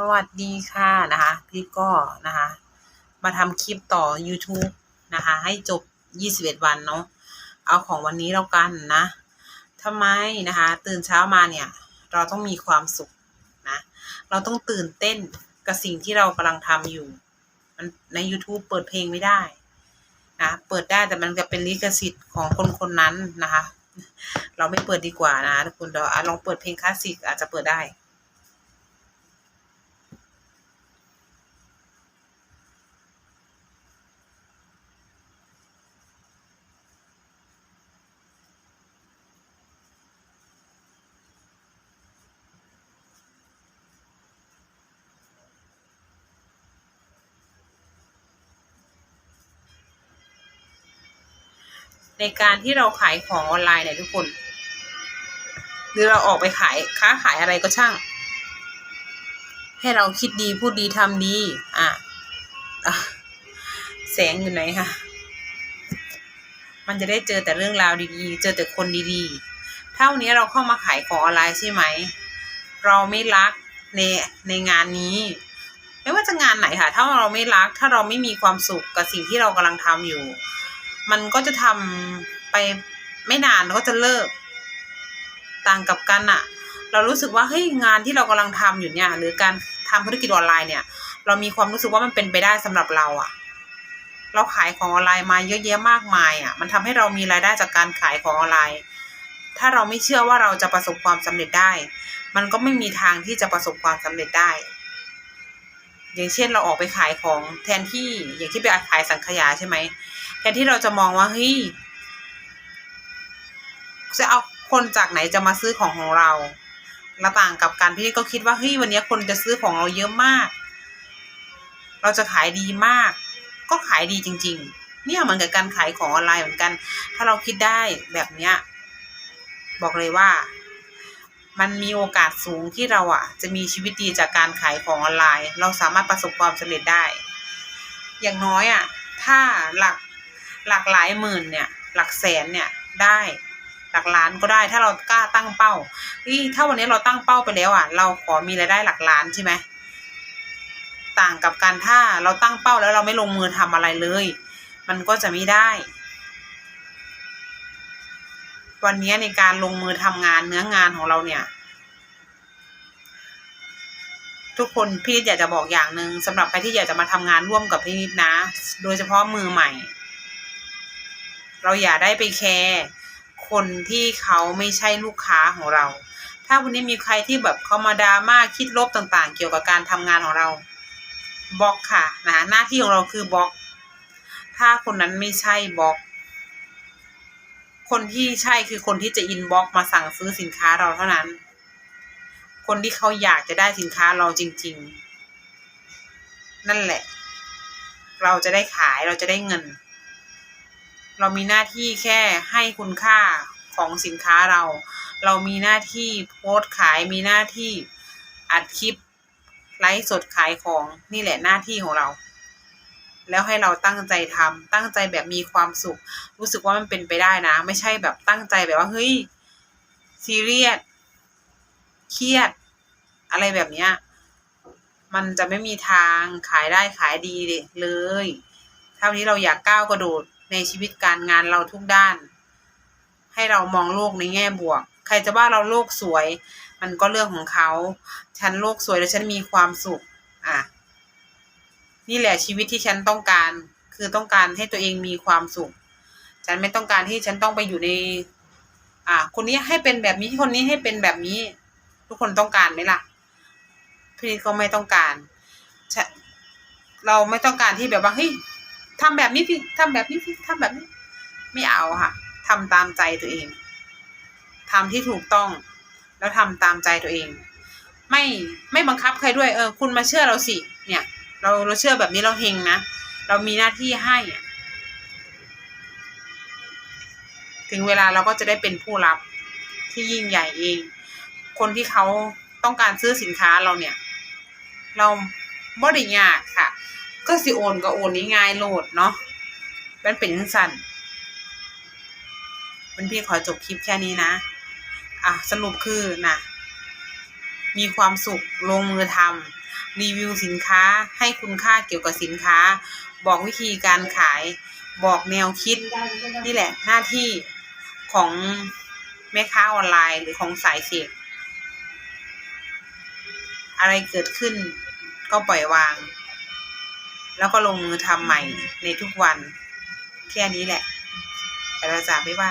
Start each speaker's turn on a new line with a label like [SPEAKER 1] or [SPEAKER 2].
[SPEAKER 1] สวัสดีค่ะนะคะพี่ก็นะคะ มาทำคลิปต่อ YouTube นะคะ ให้จบ 21 วันเนาะเอาของวันนี้แล้วกันนะทำไมนะคะ ตื่นเช้ามาเนี่ย เราต้องมีความสุขนะเราต้องตื่นเต้นกับสิ่งที่เรากำลังทำอยู่มันใน YouTube เปิดเพลงไม่ได้นะเปิดได้แต่มันจะเป็นลิขสิทธิ์ของคนคนนั้นนะคะ เราไม่เปิดดีกว่านะทุกคนเดี๋ยวอะลองเปิดเพลงคลาสสิกอาจจะเปิดได้ ในการที่เราขายของออนไลน์เนี่ยทุกคน หรือเราออกไปขายค้าขายอะไรก็ช่าง ให้เราคิดดีพูดดีทำดี อะอะแสงอยู่ไหนคะมันจะได้เจอแต่เรื่องราวดีๆ เจอแต่คนดีๆถ้านนี้เราเข้ามาขายของออนไลน์ใช่ไหม เราไม่รักในในงานนี้ ไม่ว่าจะงานไหนค่ะ ถ้าเราไม่รัก ถ้าเราไม่มีความสุขกับสิ่งที่เรากำลังทำอยู่ มันก็จะทำไปไม่นานก็จะเลิก ต่างกับกันอะเรารู้สึกว่าเฮ้ยงานที่เรากำลังทำอยู่เนี่ย หรือการทำธุรกิจออนไลน์เนี่ย เรามีความรู้สึกว่ามันเป็นไปได้สำหรับเราอะเราขายของออนไลน์มาเยอะแยะมากมายอะมันทำให้เรามีรายได้จากการขายของออนไลน์ ถ้าเราไม่เชื่อว่าเราจะประสบความสำเร็จได้ มันก็ไม่มีทางที่จะประสบความสำเร็จได้อย่างเช่นเราออกไปขายของแทนที่อย่างที่ไปขายสังขยาใช่ไหมแทนที่เราจะมองว่าเฮ้ยจะเอาคนจากไหนจะมาซื้อของของเราละต่างกับการที่ก็คิดว่าเฮ้ยวันนี้คนจะซื้อของเราเยอะมาก เราจะขายดีมาก ก็ขายดีจริง ๆ เนี่ยเหมือนกับการขายของออนไลน์เหมือนกัน ถ้าเราคิดได้แบบเนี้ย บอกเลยว่า มันมีโอกาสสูงที่เราอะ จะมีชีวิตดีจากการขายของออนไลน์ เราสามารถประสบความสำเร็จได้ อย่างน้อยอะ ถ้าหลัก หลักหลายหมื่นเนี่ย หลักแสนเนี่ยได้หลักล้านก็ได้ถ้าเรากล้าตั้งเป้าที่ถ้าวันนี้เราตั้งเป้าไปแล้วอะ เราขอมีรายได้หลักล้านใช่ไหมต่างกับการถ้าเราตั้งเป้าแล้วเราไม่ลงมือทำอะไรเลย มันก็จะไม่ได้ วันนี้ในการลงมือทำงานเนื้องานของเราเนี่ย ทุกคนพี่นิดอยากจะบอกอย่างหนึ่งสำหรับใครที่อยากจะมาทำงานร่วมกับพี่นิดนะ โดยเฉพาะมือใหม่ เราอย่าได้ไปแคร์คนที่เขาไม่ใช่ลูกค้าของเรา ถ้าวันนี้มีใครที่แบบเขามาดราม่าคิดลบต่างๆ เกี่ยวกับการทำงานของเราบล็อกค่ะนะหน้าที่ของเราคือบล็อก ถ้าคนนั้นไม่ใช่บล็อก คนที่ใช่คือคนที่จะอินบ็อกมาสั่งซื้อสินค้าเราเท่านั้น คนที่เขาอยากจะได้สินค้าเราจริง ๆ นั่นแหละ เราจะได้ขายเราจะได้เงิน เรามีหน้าที่แค่ให้คุณค่าของสินค้าเรา เรามีหน้าที่โพสต์ขายมีหน้าที่อัดคลิปไลฟ์สดขายของนี่แหละหน้าที่ของเรา แล้วให้เราตั้งใจทำตั้งใจแบบมีความสุข รู้สึกว่ามันเป็นไปได้นะ ไม่ใช่แบบตั้งใจแบบว่าเฮ้ยซีเรียสเครียด อะไรแบบเนี้ยมันจะไม่มีทางขายได้ขายดีเลยถ้านี้เราอยากก้าวกระโดด ในชีวิตการงานเราทุกด้าน ให้เรามองโลกในแง่บวก ใครจะว่าเราโลกสวย มันก็เรื่องของเขา ฉันโลกสวยแล้วฉันมีความสุข อะ นี่แหละชีวิตที่ฉันต้องการ คือต้องการให้ตัวเองมีความสุข ฉันไม่ต้องการที่ฉันต้องไปอยู่ใน อ่า คนนี้ให้เป็นแบบนี้คนนี้ให้เป็นแบบนี้ ทุกคนต้องการไหมล่ะ พี่ก็ไม่ต้องการเราไม่ต้องการที่แบบว่าเฮ้ย ทำแบบนี้พี่ทำแบบนี้พี่ทำแบบนี้ ไม่เอาค่ะทำตามใจตัวเองทำที่ถูกต้อง แล้วทำตามใจตัวเอง ไม่ไม่บังคับใครด้วย เออ คุณมาเชื่อเราสิ เนี่ย เราเราเชื่อแบบนี้เราเฮงนะเรามีหน้าที่ให้ถึงเวลาเราก็จะได้เป็นผู้รับที่ยิ่งใหญ่เอง คนที่เขาต้องการซื้อสินค้าเราเนี่ย เราบ่ได้ยากค่ะ ก็สิโอนก็โอนง่ายโหลดเนาะมันเป็นจังสั่นมันพี่ขอจบคลิปแค่นี้นะ อะสรุปคือนะมีความสุขลงมือทำรีวิวสินค้าให้คุณค่าเกี่ยวกับสินค้า บอกวิธีการขาย บอกแนวคิด นี่แหละหน้าที่ของแม่ค้าออนไลน์หรือของสายเสพอะไรเกิดขึ้นก็ปล่อยวาง แล้วก็ลงมือทำใหม่ในทุกวัน แค่นี้แหละแต่เราจะไม่ว่า